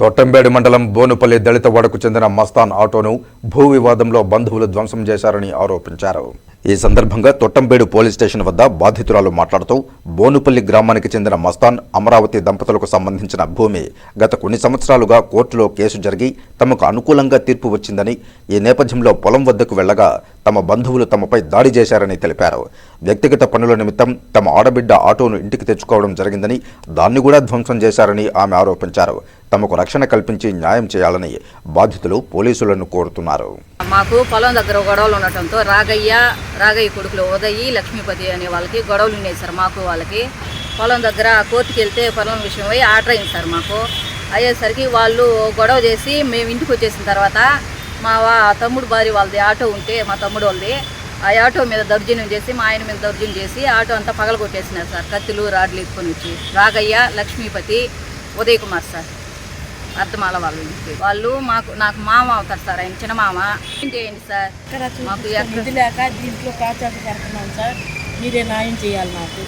తొట్టంబేడు మండలం బోనుపల్లి దళిత వాడకు చెందిన మస్తాన్ ఆటోను భూ వివాదంలో బంధువులు ధ్వంసం చేశారని ఆరోపించారు. ఈ సందర్భంగా తొట్టంబేడు పోలీస్ స్టేషన్ వద్ద బాధితురాలు మాట్లాడుతూ బోనుపల్లి గ్రామానికి చెందిన మస్తాన్ అమరావతి దంపతులకు సంబంధించిన భూమి గత కొన్ని సంవత్సరాలుగా కోర్టులో కేసు జరిగి తమకు అనుకూలంగా తీర్పు వచ్చిందని ఈ నేపథ్యంలో పొలం వద్దకు వెళ్ళగా తమ బంధువులు తమపై దాడి చేశారని తెలిపారు. వ్యక్తిగత పనుల నిమిత్తం తమ ఆడబిడ్డ ఆటోను ఇంటికి తెచ్చుకోవడం జరిగిందని దాన్ని కూడా ధ్వంసం చేశారని ఆమె ఆరోపించారు. తమకు రక్షణ కల్పించి న్యాయం చేయాలని బాధితులు పోలీసులను కోరుతున్నారు. మాకు పొలం దగ్గర గొడవలు ఉండటంతో రాగయ్య రాగయ్య కొడుకులు ఉదయి లక్ష్మీపతి అనే వాళ్ళకి గొడవలు ఉన్నాయి సార్ మాకు వాళ్ళకి. పొలం దగ్గర కోర్టుకి వెళ్తే పొలం విషయం అయ్యి ఆర్డర్ అయింది సార్ మాకు. అయ్యేసరికి వాళ్ళు గొడవ చేసి మేము ఇంటికి వచ్చేసిన తర్వాత మా తమ్ముడు భార్య వాళ్ళది ఆటో ఉంటే మా తమ్ముడు వాళ్ళది ఆ ఆటో మీద దౌర్జన్యం చేసి మా ఆయన మీద దౌర్జన్యం చేసి ఆటో అంతా పగలగొట్టేసినారు సార్. కత్తులు రాడ్లు ఎత్తుకొని వచ్చి. రాగయ్య లక్ష్మీపతి ఉదయ్ కుమార్ సార్. అర్థమాల వాళ్ళు వాళ్ళు మాకు నాకు మామ అవుతారు సార్ ఆయన చిన్న మామ. ఏంటి సార్? మాకు ఇది లేక దీంట్లో కాచాటు పడుతున్నాం సార్. మీరే న్యాయం చేయాలి నాకు